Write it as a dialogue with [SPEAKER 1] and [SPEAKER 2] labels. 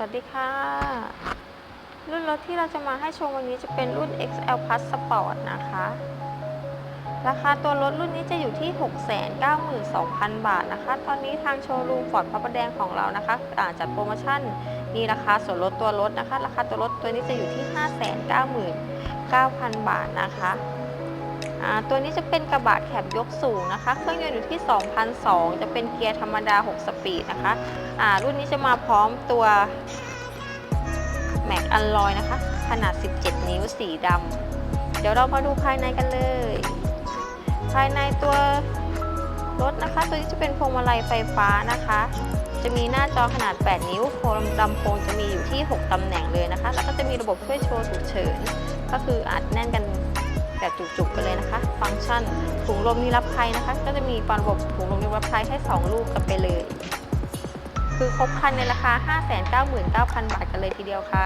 [SPEAKER 1] สวัสดีค่ะ รุ่นรถที่เราจะมาให้ชมวันนี้จะเป็นรุ่น XL Plus Sport นะคะ ราคาตัวรถรุ่นนี้จะอยู่ที่ 692,000 บาทนะคะ ตอนนี้ทางโชว์รูมฟอร์ดพระประแดงของเรานะคะอาจัดโปรโมชั่นมีราคาส่วนลดตัวรถนะคะ ราคาตัวรถตัวนี้จะอยู่ที่ 599,000 บาทนะคะ ตัวนี้จะเป็นกระบะแคบยกสูงนะคะ เครื่องยนต์อยู่ที่ 2,002 จะเป็นเกียร์ธรรมดา 6 สปีดนะคะอ่ารุ่นนี้จะมาพร้อมตัวแม็กอัลลอยนะคะ ขนาด 17 นิ้ว สีดำ เดี๋ยวเรามาดูภายในกันเลย ภายในตัวรถนะคะ ตัวนี้จะเป็นพวงมาลัยไฟฟ้านะคะ จะมีหน้าจอขนาด 8 นิ้วโคมลำโพงจะมีอยู่ที่ 6 ตำแหน่งเลยนะคะ แล้วก็จะมีระบบช่วยโชว์ฉุกเฉิน ก็คืออัดแน่นกัน แบบจุกๆกันเลยนะคะ ฟังก์ชันถุงลมนิรภัยนะคะ ก็จะมีประบบถุงลมนิรภัยให้ 2 ลูกกันไปเลย คือครบคันในราคา 599,000 บาทกันเลยทีเดียวค่ะ